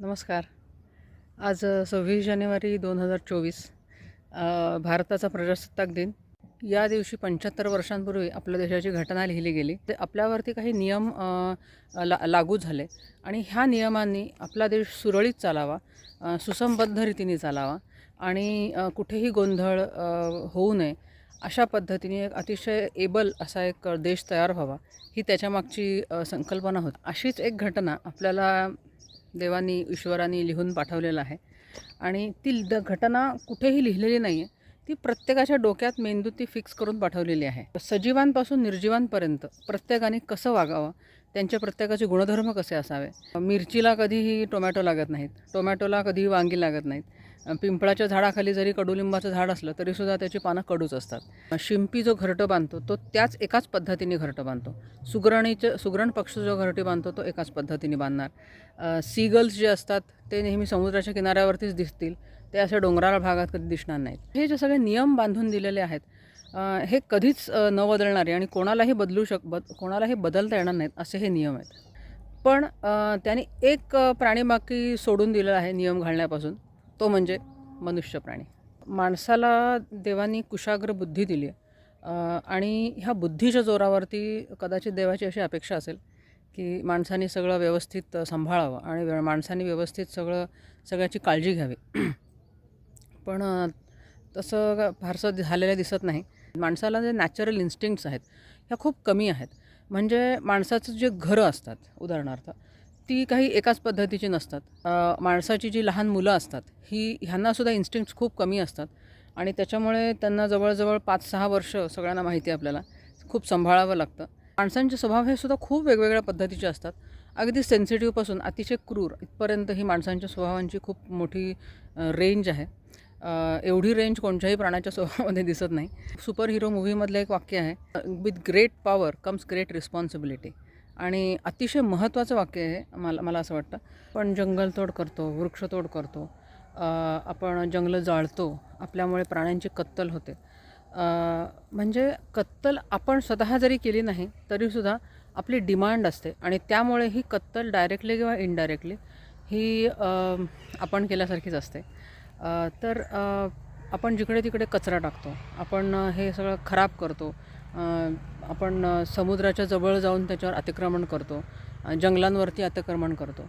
नमस्कार. आज सव्वीस जानेवारी दोन हजार चोवीस भारताचा प्रजासत्ताक दिन. या दिवशी पंच्याहत्तर वर्षांपूर्वी आपल्या देशाची घटना लिहिली गेली. ते आपल्यावरती काही नियम ला लागू झाले आणि ह्या नियमांनी आपला देश सुरळीत चालावा सुसंबद्ध रीतीने चालावा आणि कुठेही गोंधळ होऊ नये अशा पद्धतीने एक अतिशय एबल असा एक देश तयार व्हावा ही त्याच्यामागची संकल्पना होती. अशीच एक घटना आपल्याला देवानी ईश्वराने लिहून पाठवलेलं आहे. आणि ती द घटना कुठेही लिहिलेली नाही आहे ती प्रत्येकाच्या डोक्यात मेंदू ती फिक्स करून पाठवलेली आहे. सजीवांपासून निर्जीवांपर्यंत प्रत्येकाने कसं वागावं? त्यांचे प्रत्येकाचे गुणधर्म कसे असावे? मिरचीला कधीही टोमॅटो लागत नाहीत. टोमॅटोला कधीही वांगी लागत नाहीत. पिंपळाच्या झाडाखाली जरी कडुलिंबाचं झाड असलं तरीसुद्धा त्याची पानं कडूच असतात. शिंपी जो घरटं बांधतो तो त्याच एकाच पद्धतीने घरटं बांधतो. सुगरणीचं सुगरण पक्ष जो घरटी बांधतो तो एकाच पद्धतीने बांधणार. सीगल्स जे असतात ते नेहमी समुद्राच्या किनाऱ्यावरतीच दिसतील. ते असे डोंगराळ भागात कधी दिसणार नाहीत. हे जे सगळे नियम बांधून दिलेले आहेत हे कधीच न बदलणारे आणि कोणालाही बदलू शक बद कोणालाही बदलता येणार नाहीत असे हे नियम आहेत. पण त्याने एक अ, सोडून दिलेला आहे नियम घालण्यापासून. तो म्हणजे मनुष्य प्राणी. माणसाला देवानी कुशाग्र बुद्धी दिली आहे. आणि ह्या बुद्धीच्या जोरावरती कदाचित देवाची अशी अपेक्षा असेल की माणसाने सगळं व्यवस्थित सांभाळावं आणि माणसाने व्यवस्थित सगळं सगळ्याची काळजी घ्यावी. पण तसं फारसं झालेलं दिसत नाही. माणसाला जे नॅचरल इन्स्टिंक्ट्स आहेत ह्या खूप कमी आहेत. म्हणजे माणसाचं जे घरं असतात उदाहरणार्थ ती काही एकाच पद्धतीची नसतात. माणसाची जी लहान मुलं असतात ही ह्यांनासुद्धा इन्स्टिंक्ट्स खूप कमी असतात. आणि त्याच्यामुळे त्यांना जवळजवळ पाच सहा वर्ष सगळ्यांना माहिती आहे आपल्याला. खूप सांभाळावं लागतं. माणसांचे स्वभाव हे सुद्धा खूप वेगवेगळ्या पद्धतीचे असतात. अगदी सेन्सिटिव्हपासून अतिशय क्रूर इथपर्यंत ही माणसांच्या स्वभावांची खूप मोठी रेंज आहे. एवढी रेंज कोणत्याही प्राण्याच्या स्वभावामध्ये दिसत नाही. सुपर हिरो मूव्हीमधलं एक वाक्य आहे with great power comes great responsibility आणि अतिशय महत्त्वाचं वाक्य आहे मला मला असं वाटतं. आपण जंगलतोड करतो वृक्षतोड करतो आपण जंगलं जाळतो आपल्यामुळे प्राण्यांची कत्तल होते. म्हणजे कत्तल आपण स्वतः जरी केली नाही तरीसुद्धा आपली डिमांड असते आणि त्यामुळे ही कत्तल डायरेक्टली किंवा इनडायरेक्टली ही आपण केल्यासारखीच असते. तर आपण जिकडे तिकडे कचरा टाकतो आपण हे सगळं खराब करतो आपण समुद्राच्या जवळ जाऊन त्याच्यावर अतिक्रमण करतो जंगलांवरती अतिक्रमण करतो.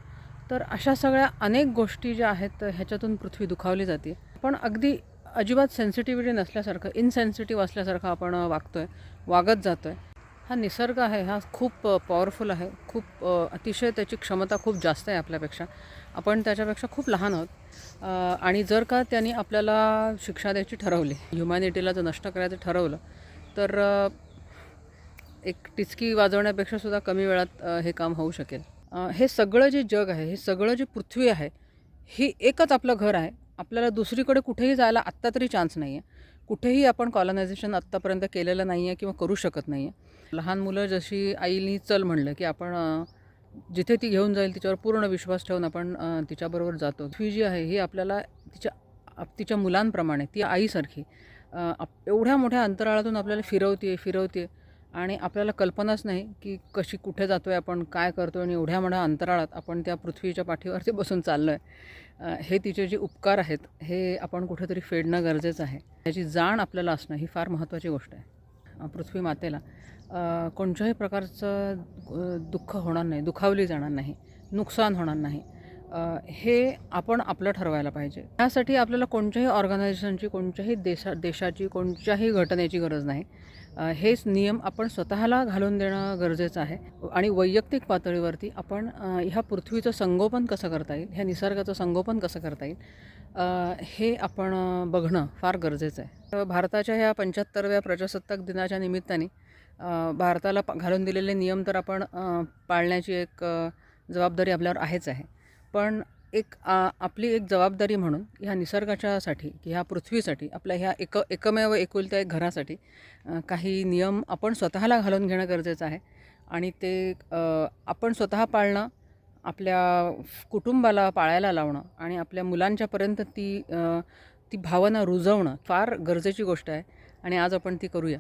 तर अशा सगळ्या अनेक गोष्टी ज्या आहेत ह्याच्यातून पृथ्वी दुखावली जाते. पण अगदी अजिबात सेन्सिटिव्हिटी नसल्यासारखं इनसेन्सिटिव्ह असल्यासारखं आपण वागतो आहे वागत जातो आहे हा निसर्ग आहे हा खूप पॉवरफुल आहे खूप अतिशय त्याची क्षमता खूप जास्त आहे आपल्यापेक्षा. आपण त्याच्यापेक्षा खूप लहान आहोत. आणि जर का त्यांनी आपल्याला शिक्षा द्यायची ठरवली ह्युमॅनिटीला जर नष्ट करायचं ठरवलं तर एक टिचकी वाजवण्यापेक्षा सुद्धा कमी वेळात हे काम होऊ शकेल. हे सगळं जे जग आहे हे सगळं जे पृथ्वी आहे ही एकच आपलं घर आहे. आपल्याला दुसरीकडे कुठेही जायला आत्ता तरी चान्स नाही आहे कुठेही आपण कॉलनायझेशन आत्तापर्यंत केलेलं नाही आहे किंवा करू शकत नाही आहे लहान मुलं जशी आईनी चल म्हणलं की आपण जिथे ती घेऊन जाईल तिच्यावर पूर्ण विश्वास ठेवून आपण तिच्याबरोबर जातो. पृथ्वी जी आहे ही आपल्याला तिच्या तिच्या मुलांप्रमाणे ती आईसारखी. आप- एवढ्या मोठ्या अंतराळातून आपल्याला फिरवते फिरवते आणि आपल्याला कल्पनाच नाही की कशी कुठे जातो आहे आपण काय करतो आणि एवढ्या मोठ्या अंतराळात आपण त्या पृथ्वीच्या पाठीवरती बसून चाललो आहे हे तिचे जे उपकार आहेत हे आपण कुठेतरी फेडणं गरजेचं आहे. त्याची जाण आपल्याला असणं ही फार महत्त्वाची गोष्ट आहे. पृथ्वी मातेला. कोणत्याही प्रकारचं दुःख होणार नाही दुखावली जाणार नाही नुकसान होणार नाही. हे आपण आपलं ठरवायला पाहिजे. त्यासाठी आपल्याला कोणत्याही ऑर्गनायझेशनची कोणत्याही देशा देशाची कोणत्याही घटनेची गरज नाही. हेच नियम आपण स्वतःला घालून देणं गरजेचं आहे. आणि वैयक्तिक पातळीवरती आपण ह्या पृथ्वीचं संगोपन कसं करता येईल ह्या निसर्गाचं संगोपन कसं करता येईल हे आपण बघणं फार गरजेचं आहे. तर भारताच्या ह्या पंच्याहत्तरव्या प्रजासत्ताक दिनाच्या निमित्ताने भारताला घालून दिलेले नियम तर आपण पाळण्याची एक जबाबदारी आपल्यावर आहेच आहे. पण एक आ, आपली एक जबाबदारी म्हणून ह्या निसर्गाच्यासाठी की ह्या पृथ्वीसाठी आपल्या ह्या एक एकमेव एकुलत्या एक घरासाठी काही नियम आपण स्वतःला घालून घेणं गरजेचं आहे. आणि ते आपण स्वतः पाळणं आपल्या कुटुंबाला पाळायला लावणं आणि आपल्या मुलांच्यापर्यंत ती ती भावना रुजवणं फार गरजेची गोष्ट आहे. आणि आज आपण ती करूया.